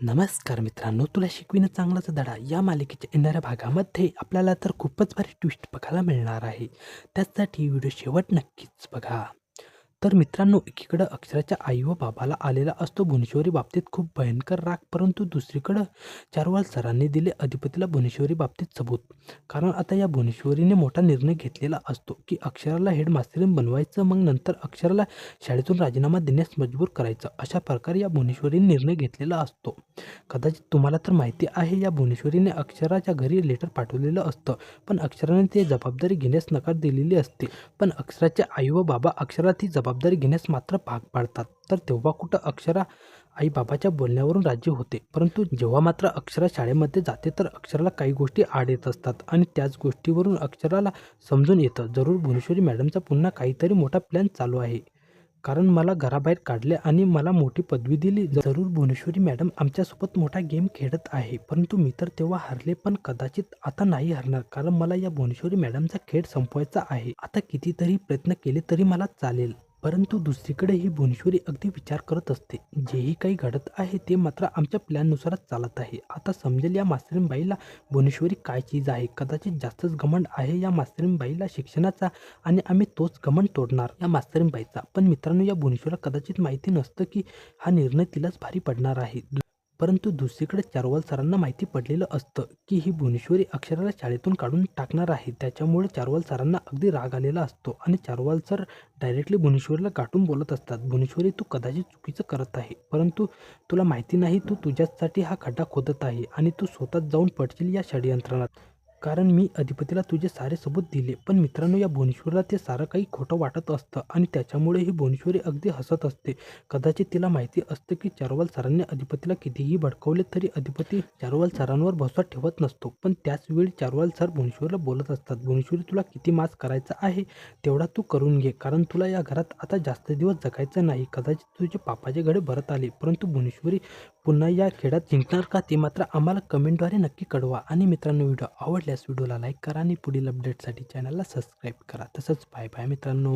नमस्कार मित्रांनो तुला शिकविणं चांगलाच धडा या मालिकेच्या येणाऱ्या भागामध्ये आपल्याला तर खूपच भारी ट्विस्ट बघायला मिळणार आहे. त्यासाठी व्हिडिओ शेवट नक्कीच बघा. तर मित्रांनो एकीकडं अक्षराच्या आई व बाबाला आलेला असतो भुवनेश्वरी बाबतीत खूप भयंकर राग परंतु दुसरीकडं चारवाल सरांनी दिले अधिपतीला भुवनेश्वरी बाबतीत सबूत. कारण आता या भुवनेश्वरीने मोठा निर्णय घेतलेला असतो की अक्षराला हेडमास्टरीन बनवायचं मग नंतर अक्षराला शाळेतून राजीनामा देण्यास मजबूर करायचं. अशा प्रकारे या भुवनेश्वरीने निर्णय घेतलेला असतो. कदाचित तुम्हाला तर माहिती आहे या भुवनेश्वरीने अक्षराच्या घरी लेटर पाठवलेलं असतं पण अक्षराने ते जबाबदारी घेण्यास नकार दिलेली असते. पण अक्षराचे आई व बाबा अक्षरा ती जबाबदारी घेण्यास मात्र भाग पाडतात. तर तेव्हा कुठं अक्षरा आई बाबाच्या बोलण्यावरून राज्य होते. परंतु जेव्हा मात्र अक्षरा शाळेमध्ये जाते तर अक्षराला काही गोष्टी आड येत असतात आणि त्याच गोष्टीवरून अक्षराला समजून येतं. जरूर भुवनेश्वरी मॅडमचा पुन्हा काहीतरी मोठा प्लॅन चालू आहे. कारण मला घराबाहेर काढले आणि मला मोठी पदवी दिली. जरूर भुवनेश्वरी मॅडम आमच्यासोबत मोठा गेम खेळत आहे. परंतु मी तर तेव्हा हरले पण कदाचित आता नाही हरणार. कारण मला या भुवनेश्वरी मॅडमचा खेळ संपवायचा आहे. आता कितीतरी प्रयत्न केले तरी मला चालेल. परंतु दुसरीकडे ही भुवनेश्वरी अगदी विचार करत असते. जेही काही घडत आहे ते मात्र आमच्या प्लॅननुसारच चालत आहे. आता समजेल या मास्तरीमबाईला भुवनेश्वरी काय चीज आहे? कदाचित जास्तच घमंड आहे या मास्तरीमबाईला शिक्षणाचा आणि आम्ही तोच घमंड तोडणार या मास्तरीनबाईचा. पण मित्रांनो या भुवनेश्वरला कदाचित माहिती नसतं की हा निर्णय तिलाच भारी पडणार आहे. दु- परंतु दुसरीकडे चारवाल सरांना माहिती पडलेलं असतं की ही भुवनेश्वरी अक्षराला शाळेतून काढून टाकणार आहे. त्याच्यामुळे चारवाल सरांना अगदी राग आलेला असतो आणि चारवाल सर डायरेक्टली भुवनेश्वरीला गाठून बोलत असतात. भुवनेश्वरी तू कदाचित चुकीचं करत आहे परंतु तुला माहिती नाही तू तुझ्यासाठी हा खड्डा खोदत आहे आणि तू स्वतःच जाऊन पडशील या षडयंत्रणात कारण मी अधिपतीला तुझे सारे सबूत दिले. पण मित्रांनो या भुवनेश्वरला ते सारं काही खोटं वाटत असतं आणि त्याच्यामुळे ही भुवनेश्वरी अगदी हसत असते. कदाचित तिला माहिती असतं की चारोवाल सरांनी अधिपतीला कितीही भडकवले तरी अधिपती चारोवाल सरांवर भरोसा ठेवत नसतो. पण त्याच वेळी चारवाल सर भुवनेश्वरला बोलत असतात भुवनेश्वरी तुला किती मास करायचा आहे? तेवढा तू करून घे. कारण तुला या घरात आता जास्त दिवस जगायचं नाही. कदाचित तुझे पापाचे घडे भरत आले. परंतु भुवनेश्वरी पुन्हा या खेळात जिंकणार का ते मात्र आम्हाला कमेंटद्वारे नक्की कळवा. आणि मित्रांनो व्हिडिओ आवडल्यास व्हिडिओला लाईक करा आणि पुढील अपडेटसाठी चॅनलला सबस्क्राईब करा. तसंच बाय बाय मित्रांनो.